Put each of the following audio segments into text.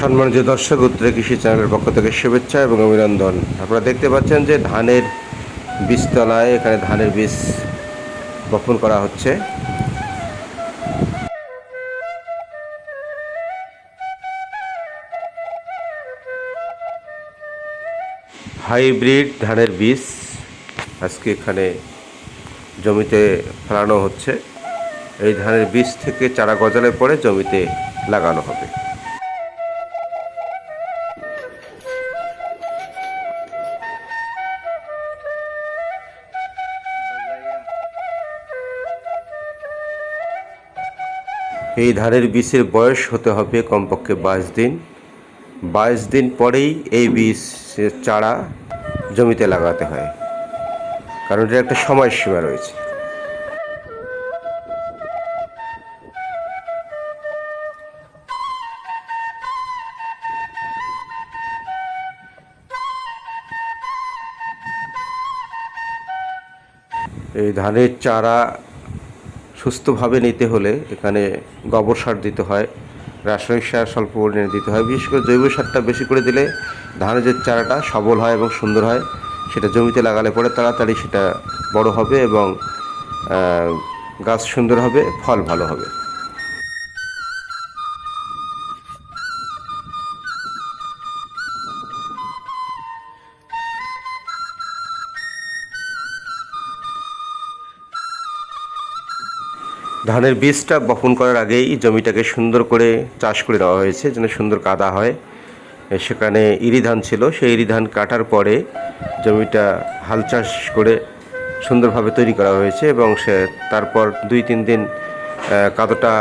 সম্মানিত দর্শক, উত্তরে কৃষি চ্যানেলের পক্ষ থেকে শুভেচ্ছা এবং অভিনন্দন। আপনারা দেখতে পাচ্ছেন যে ধানের বীজতলায় এখানে ধানের বীজ বপন করা হচ্ছে। হাইব্রিড ধানের বীজ আজকে এখানে জমিতে ফেলানো হচ্ছে। এই ধানের বীজ থেকে চারা গজালে পরে জমিতে লাগানো হবে। এই ধানের বীজের বয়স হতে হবে কমপক্ষে বাইশ দিন। বাইশ দিন পরেই এই বীজ চারা জমিতে লাগাতে হয়, কারণ এটার একটা সময়সীমা রয়েছে। এই ধানের চারা সুস্থভাবে নিতে হলে এখানে গোবর সার দিতে হয়, রাসায়নিক সার স্বল্প পরিমাণে দিতে হয়। বিশেষ করে জৈব সারটা বেশি করে দিলে ধানের যে চারাটা সবল হয় এবং সুন্দর হয়, সেটা জমিতে লাগালে পরে তাড়াতাড়ি সেটা বড় হবে এবং গাছ সুন্দর হবে, ফল ভালো হবে। ধানের বীজটা বপন করার আগেই জমিটাকে সুন্দর করে চাষ করে দেওয়া হয়েছে, যেন সুন্দর কাদা হয়। সেখানে ইরি ধান ছিল, সেই ইরি ধান কাটার পরে জমিটা হাল চাষ করে সুন্দরভাবে তৈরি করা হয়েছে এবং সে তারপর দুই, তিন দিন কাদাটা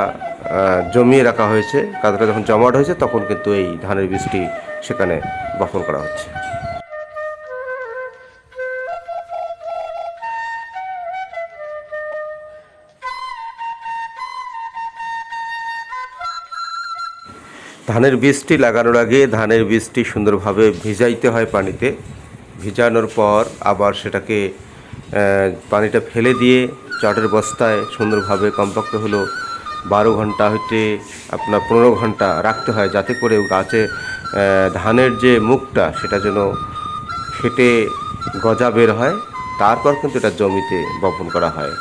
জমিয়ে রাখা হয়েছে। কাদাটা যখন জমাট হয়েছে, তখন কিন্তু এই ধানের বীজটি সেখানে বপন করা হচ্ছে। ধানের বীজটি লাগানোর আগে ধানের বীজটি সুন্দরভাবে ভিজাইতে হয় পানিতে। ভিজানোর পর আবার সেটাকে পানিটা ফেলে দিয়ে চটের বস্তায় সুন্দরভাবে কমপক্ষে হলো বারো ঘণ্টা হইতে আপনার পনেরো ঘণ্টা রাখতে হয় যাতে করে গাছে ধানের যে মুখটা সেটা যেন ফেটে গজা বের হয়। তারপর কিন্তু এটা জমিতে বপন করা হয়।